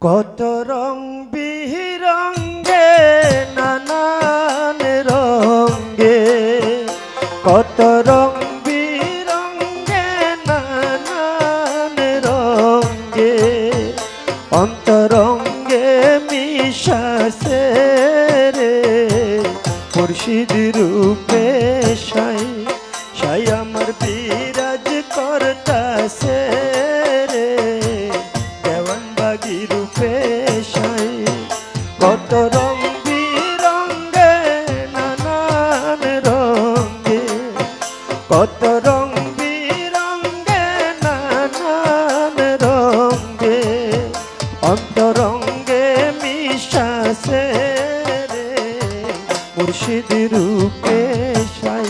কত রং বিরঙ্গে নানান রঙ্গে। কত রং বিরঙ্গে নানান রঙ্গে। অন্তরঙ্গে মিশাসে রে, মুর্শিদ রূপে সাই সাই কত রং বিরঙ্গে, নানান রঙ্গে অন্তরঙ্গে মিশাসে রে। মুর্শিদ রূপে সাই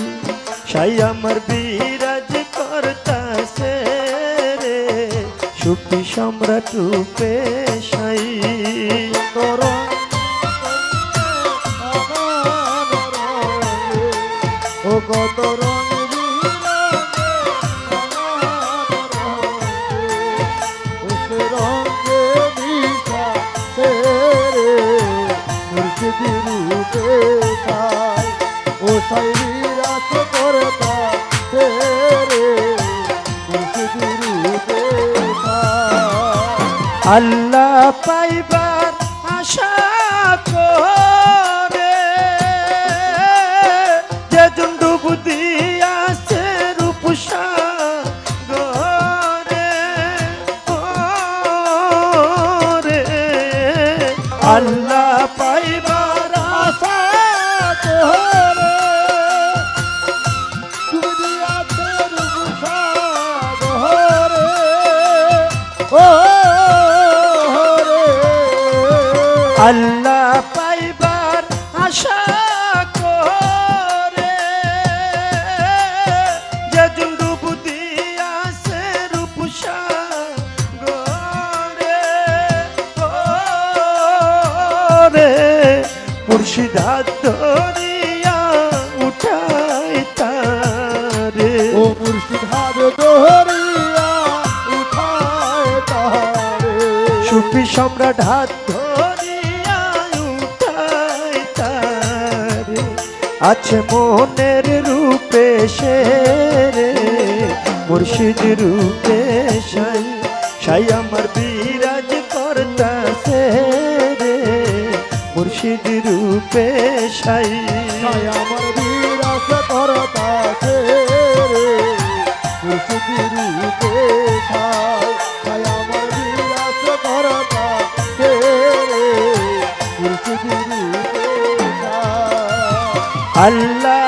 সাই আমার বিরাজ করতাসে রে। সুখী সম্রাট রূপে আল্লাহ পাইবার আল্লাহ পাইবার আশা করে। যে দিয়াছে মুর্শিদা উঠাই তারে। ও মুর্শিদ হাত দোহরিয়া তারে। সুফি সম্রাট হাত ধরিয়া আছে মনের রূপে সে রে মুর্শিদ রূপে সাই সাই আমার বিরাজ করতাছে রে মুর্শিদ রূপে সাই আমার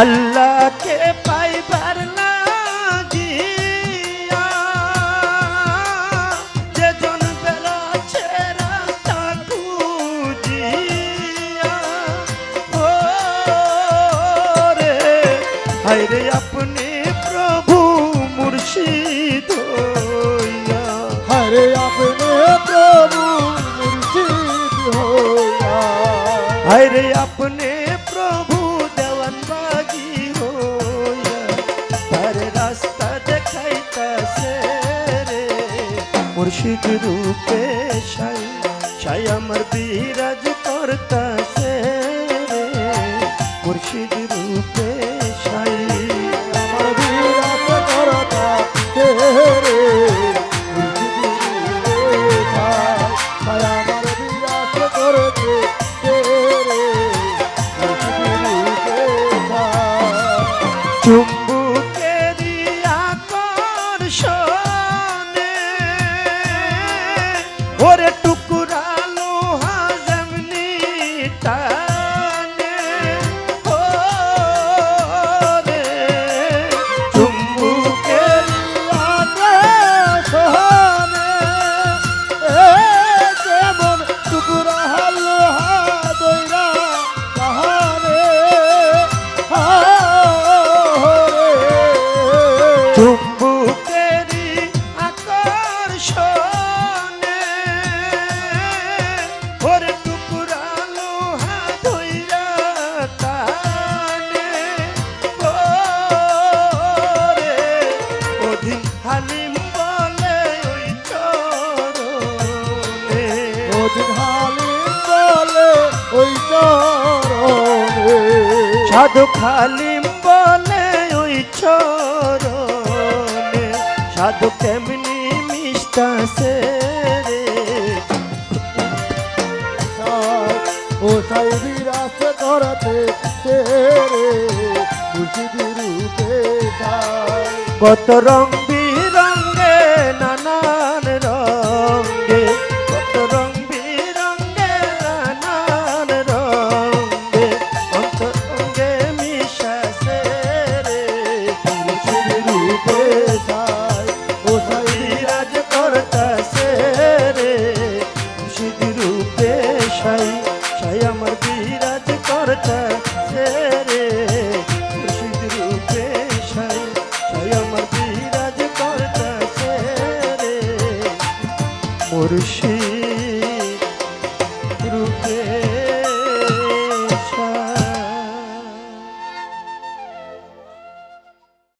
Allah মুর্শিদ রূপে সাই সাই আমার বিরাজ করতা সে মুর্শিদ সাধু খালিম বলে ওই ছোরলে সাধু কেমনি মিষ্টা সে ও সাইবি রাস ধরাতে রে খুশি কত রং বি মুর্শিদ